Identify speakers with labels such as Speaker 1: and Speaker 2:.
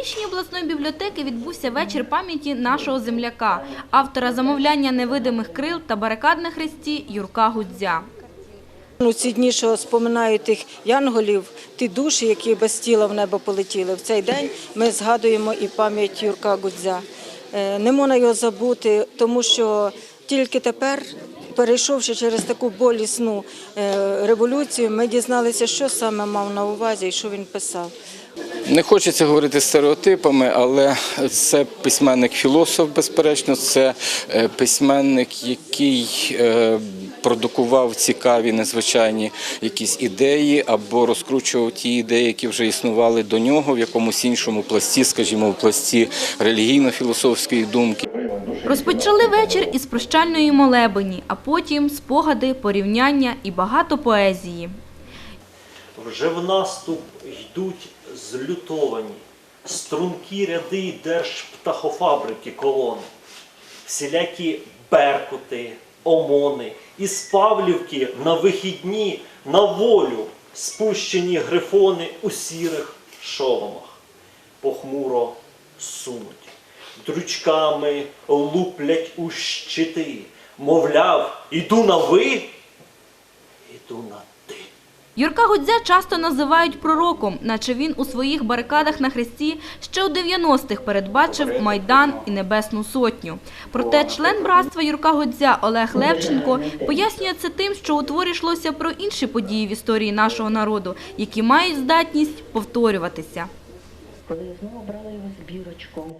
Speaker 1: приміщенні обласної бібліотеки відбувся вечір пам'яті нашого земляка, автора замовляння невидимих крил та барикад на хресті Юрка Гудзя.
Speaker 2: У ці дні, що споминають тих янголів, ті душі, які без тіла в небо полетіли. В цей день ми згадуємо і пам'ять Юрка Гудзя. Е, Не можна його забути, тому що тільки тепер, перейшовши через таку болісну е, революцію, ми дізналися, що саме мав на увазі і що він писав.
Speaker 3: Не хочеться говорити стереотипами, але це письменник-філософ, безперечно, це е, письменник, який е, продукував цікаві, незвичайні якісь ідеї або розкручував ті ідеї, які вже існували до нього в якомусь іншому пласті, скажімо, в пласті релігійно-філософської думки.
Speaker 1: Розпочали вечір із прощальної молебені, а потім спогади, порівняння і багато поезії.
Speaker 4: Вже в наступ йдуть злютовані, стрункі ряди держптахофабрики колони, всілякі беркути, омони, із Павлівки на вихідні на волю спущені грифони у сірих шоломах. Похмуро сунуть, дрючками луплять у щити, мовляв, іду на ви, іду на ти.
Speaker 1: Юрка Гудзя часто називають пророком, наче він у своїх барикадах на хресті ще у 90-х передбачив Майдан і Небесну Сотню. Проте член братства Юрка Гудзя Олег Левченко пояснює це тим, що у творі йшлося про інші події в історії нашого народу, які мають здатність повторюватися.
Speaker 5: коли знову брала його з бірочком.